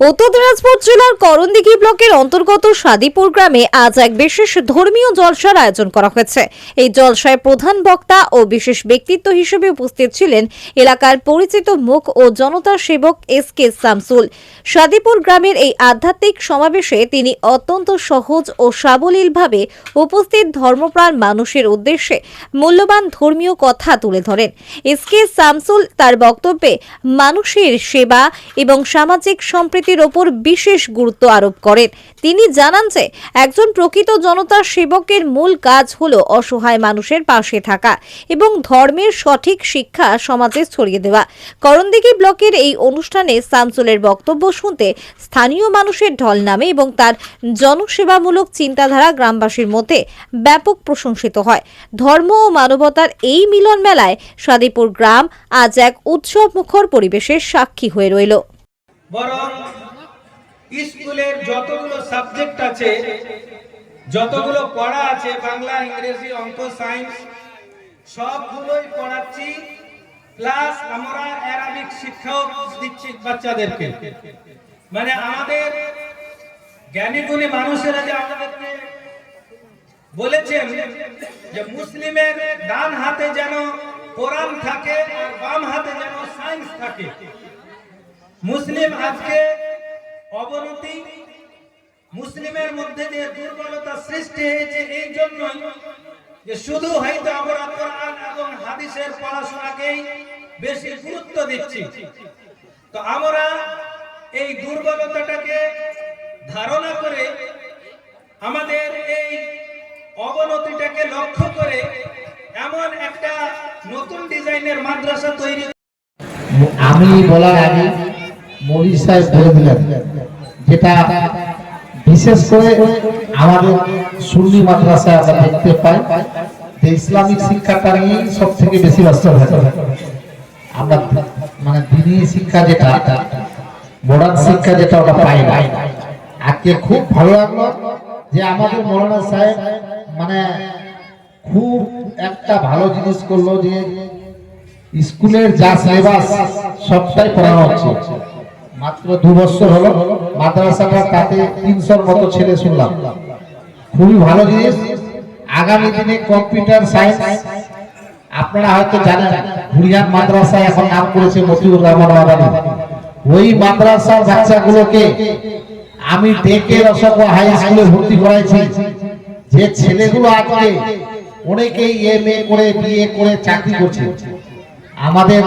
উত্তর দিনাজপুর জেলার করণদিঘি ব্লকের অন্তর্গত সাদিপুর গ্রামে আজ এক বিশেষ ধর্মীয় জলসার আয়োজন করা হয়েছে। এই জলসায় প্রধান বক্তা ও বিশেষ ব্যক্তিত্ব হিসেবে উপস্থিত ছিলেন এলাকার পরিচিত মুখ ও জনতা সেবক এস কে শামসুল সাদিপুর গ্রামের এই আধ্যাত্মিক সমাবেশে তিনি অত্যন্ত সহজ ও সাবলীলভাবে উপস্থিত ধর্মপ্রাণ মানুষের উদ্দেশ্যে মূল্যবান ধর্মীয় কথা তুলে ধরেন। এস কে শামসুল তার বক্তব্যে মানুষের সেবা এবং সামাজিক সম্প্রীতির ওপর বিশেষ গুরুত্ব আরোপ করেন। তিনি জানান যে, একজন প্রকৃত জনতা সেবকের মূল কাজ হল অসহায় মানুষের পাশে থাকা এবং ধর্মের সঠিক শিক্ষা সমাজে ছড়িয়ে দেওয়া। করণদিঘি ব্লকের এই অনুষ্ঠানে শামসুলের বক্তব্য শুনতে স্থানীয় মানুষের ঢল নামে এবং তার জনসেবামূলক চিন্তাধারা গ্রামবাসীর মধ্যে ব্যাপক প্রশংসিত হয়। ধর্ম ও মানবতার এই মিলন মেলায় সাদিপুর গ্রাম আজ এক উৎসব মুখর পরিবেশের সাক্ষী হয়ে রইল। বরং স্কুলের যতগুলো সাবজেক্ট আছে, যতগুলো পড়া আছে, বাংলা, ইংরেজি, অঙ্ক, সায়েন্স, সবগুলোই পড়াচ্ছি, প্লাস আমরা অ্যারাবিক শিক্ষাও দিচ্ছি বাচ্চাদেরকে। মানে আমাদের জ্ঞানী গুণী মানুষেরা যে আমাদেরকে বলেছেন যে মুসলিমের ডান হাতে যেন কোরআন থাকে আর বাম হাতে যেন সায়েন্স থাকে। মুসলিম আজকে অবনতি, মুসলিমের মধ্যে যে দুর্বলতা সৃষ্টি হয়েছে এই জন্যই যে শুধু হয়তো আমরা কোরআন এবং হাদিসের পড়াশোনাকেই বেশি গুরুত্ব দিচ্ছি। তো আমরা এই দুর্বলতাটাকে ধারণা করে আমাদের এই অবনতিটাকে লক্ষ্য করে এমন একটা নতুন ডিজাইনের মাদ্রাসা তৈরি আমি বলার আগে মৌলী সাহেব বলে দিলেন, যেটা বিশেষ করে আমাদের সুন্নি আমরা দেখতে পাই যে ইসলামিক শিক্ষাটা নিয়ে সব থেকে বেশি ব্যস্ত আমরা মানে শিক্ষা যেটা মডার্ন শিক্ষা যেটা ওটা পাই না। আজকে খুব ভালো লাগল যে আমাদের মৌলানা সাহেব মানে খুব একটা ভালো জিনিস করল যে স্কুলের যা সিলেবাস সবটাই পড়ানো হচ্ছে। মাত্র দু বছর হলো মাদ্রাসাটা তাতে তিনশোর মতো ছেলে শুনলাম। খুবই ভালো জিনিস। আগামী দিনে কম্পিউটার সায়েন্স, আপনারা হয়তো জানেন হুরিয়ান মাদ্রাসা এখন নাম করেছে মতিউর রহমান মাদানী ওই মাদ্রাসার বাচ্চাগুলোকে আমি ডেকে রসক হাই স্কুলে ভর্তি করাইছি। যে ছেলেগুলো আজকে অনেকেই এম এ করে বিয়ে করে চাকরি করছে। আমাদের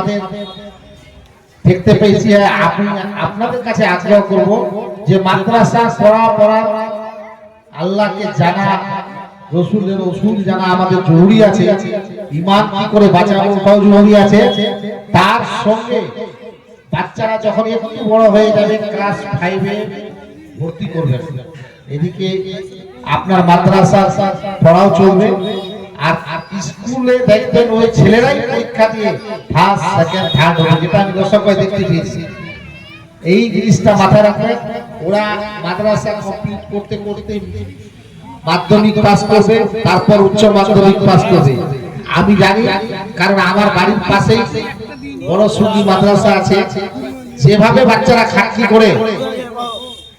দেখতে পেয়েছি আপনি, আপনাদের কাছে আগ্রহ করব যে মাদ্রাসা পড়া পড়া, আল্লাহকে জানা, রসুলের রসুল জানা আমাদের জরুরি আছে, ইমান কি করে বাঁচাবো ওটাও জরুরি আছে। তার সঙ্গে বাচ্চারা যখন একটু বড় হয়ে যাবে ক্লাস ফাইভে ভর্তি করবেন এদিকে আপনার মাদ্রাসা পড়াও চলবে আর আর স্কুলে দেখবেন ওই ছেলেরাই পরীক্ষা দিয়ে ফার্স্ট সেকেন্ড থার্ড হবে যেটা আমি দর্শক দেখতে পেয়েছি। এই জিনিসটা মাথায় রাখবেন, ওরা মাদ্রাসা কমপ্লিট করতে করতে মাধ্যমিক পাস করবে, তারপর উচ্চ মাধ্যমিক পাস করবে। আমি জানি, কারণ আমার বাড়ির পাশেই বড় সুন্নি মাদ্রাসা আছে। যেভাবে বাচ্চারা খাটনি করে,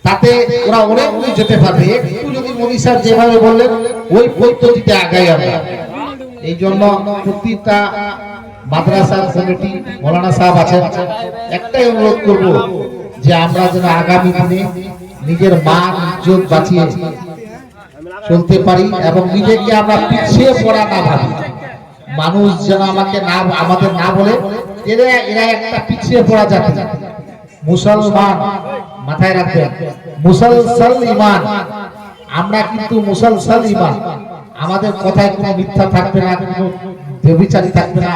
তাতে ওরা অনেক যেতে পারবে। একটু যদি মনীষার যেভাবে বললেন, ওই পদ্ধতিতে আগাই আমরা। এই জন্য প্রতিটা মাদ্রাসার কমিটি মৌলানা সাহেব আছেন, একটাই অনুরোধ করব যে আমরা যেন আগামী দিনে নিজের মান, ইজ্জত বাঁচিয়ে চলতে পারি এবং নিজেকে আমরা পিছিয়ে পড়া না ভাবি। মানুষ যেন আমাকে না, আমাদের না বলে, এরা এরা একটা পিছিয়ে পড়া জাতি। মুসলমান মাথায় রাখবেন, মুসলসল ইমান, আমরা কিন্তু মুসলসল ইমান। আমাদের কথায় কোনো মিথ্যা থাকবে না, কোনো ব্যবিচারী থাকবে না,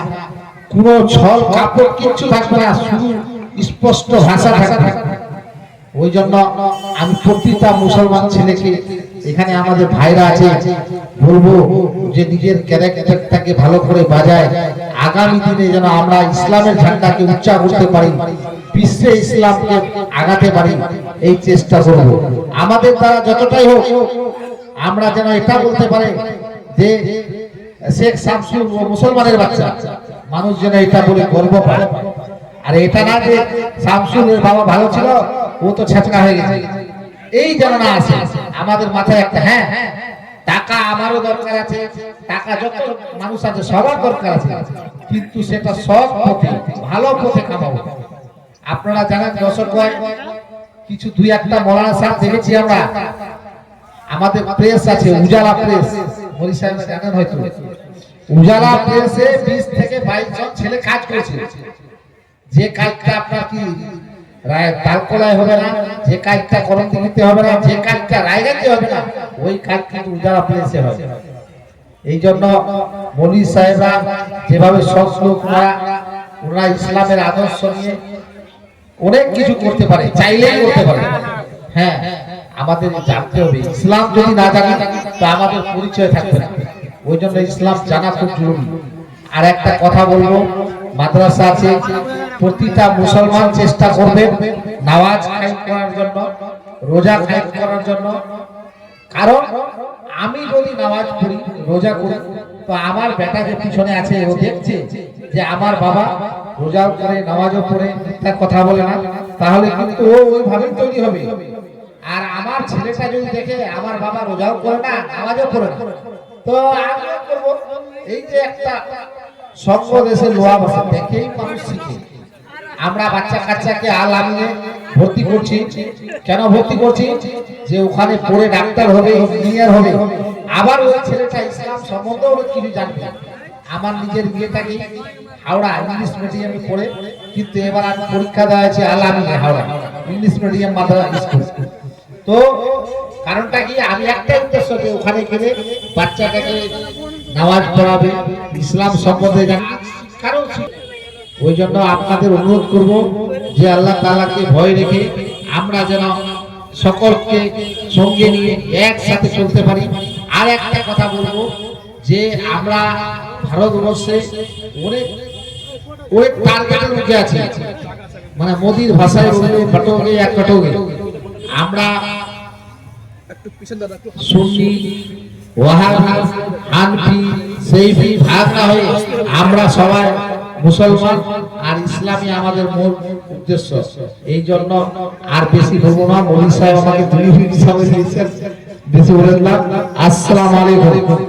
কোনো ছল কাপড় কিচ্ছু থাকবে না, শুধু স্পষ্ট ভাষা থাকবে। ওই জন্য আমি প্রতিটা মুসলমান ছেলেকে এখানে আমাদের ভাইরা আছে, বলব যে নিজের ক্যারেক্টারটাকে ভালো করে বাজায়, আগামী দিনে যেন আমরা ইসলামের ঝান্ডাকে উচ্চা করতে পারি, বিশ্বে ইসলামকে আগাতে পারি, এই চেষ্টা করব। আমাদের দ্বারা যতটাই হোক আমরা যেন এটা বলতে পারে যে শেখ শামসুল মুসলমানের বাচ্চা, মানুষ যেন এটা বলে গর্ব পায়। আর এটা না যে শামসুলের বাবা ভালো ছিল, ও তো ছেচকা হয়ে গেছে। এই যেন না আসে, আমাদের মাথায় একটা হ্যাঁ টাকা আমারও দরকার আছে, টাকা যত মানুষ আছে, সবার দরকার আছে। কিন্তু সেটা সব পথে, ভালো পথে কামাবো। আপনারা জানেন হয় কিছু দুই একটা মৌলানা সাহেব দেখেছি আমরা। আমাদের প্রেস আছে, উজালা প্রেস মরি জানেন হয়তো। উজালা প্রেসে বিশ থেকে বাইশ জন ছেলে কাজ করেছে। যে কাজটা আপনার কি, রায় তালকলায় হবে না, যে কাজটা করম দিতে হবে না, যে কাজটা রায়গাতে হবে না, ওই কাজ কিন্তু উজালা প্রেসে হবে এই জন্য মলি সাহেবরা যেভাবে সব লোক ওনারা ওনারা ইসলামের আদর্শ নিয়ে অনেক কিছু করতে পারে, চাইলেই করতে পারে। হ্যাঁ। আমাদের জানতে হবে, ইসলাম যদি না জানি, তো আমাদের পরিচয় থাকবে না। ওই জন্য ইসলাম জানা খুব জরুরি। আর একটা কথা বলব, মাদ্রাসা আছে, প্রতিটা মুসলমান চেষ্টা করবে নামাজ কায়েম করার জন্য, রোজা কায়েম করার জন্য। কারণ, আমি যদি নামাজ পড়ি, রোজা করি, তো আমার বেটা যে পিছনে আছে, ও দেখছে যে আমার বাবা রোজাও করে, নামাজও পড়ে কথা বলে না, তাহলে কিন্তু ও ওইভাবেই তৈরি হবে। আমার ছেলেটা যদি দেখে আমার বাবা রোজাও করে না, নামাজও পড়ে না, তো এই যে একটা সঙ্গ দেশের লোয়া বসে, দেখেই মানুষ শিখে। আমরা বাচ্চা কাচ্চাকে আল আমিনে ভর্তি করছি। কেন ভর্তি করছি? যে ওখানে পড়ে ডাক্তার হবে, ইঞ্জিনিয়ার হবে। আবার ওই ছেলেটা ইসলাম সম্বন্ধে অনেক কিছু জানবে। আমার নিজের বিয়েটাকে হাওড়া ইংলিশ মিডিয়ামে পড়ে, কিন্তু এবার আমি পরীক্ষা দেওয়া আছে আল আমিনে হাওড়া, ইংলিশ মিডিয়াম মাদ্রাসা স্কুল। তো কারণটা কি? আমি একটা উদ্দেশ্য যে ওখানে গেলে বাচ্চাটাকে নামাজ পড়াবে, ইসলাম সম্বন্ধে কারণ ওই জন্য আপনাদের অনুরোধ করব যে আল্লাহ তাআলাকে ভয় রেখে আমরা যেন সকলকে সঙ্গে নিয়ে একসাথে চলতে পারি। আর একটা কথা বলব যে আমরা ভারতবর্ষে অনেক অনেক টার্গেটের মুখে আছি। মানে মোদির ভাষায় বললে ফটোগে এক ফটোগে আমরা সুন্নি ওয়াহাবি হানফি সেইফি ভাগ না হয়ে আমরা সবাই মুসলমান আর ইসলামী আমাদের মূল উদ্দেশ্য। এই জন্য আর বেশি বলব না মৌলী সাহেব আমাকে দুই সময় দিয়েছেন। বেশি বলেন না। আসসালামু আলাইকুম।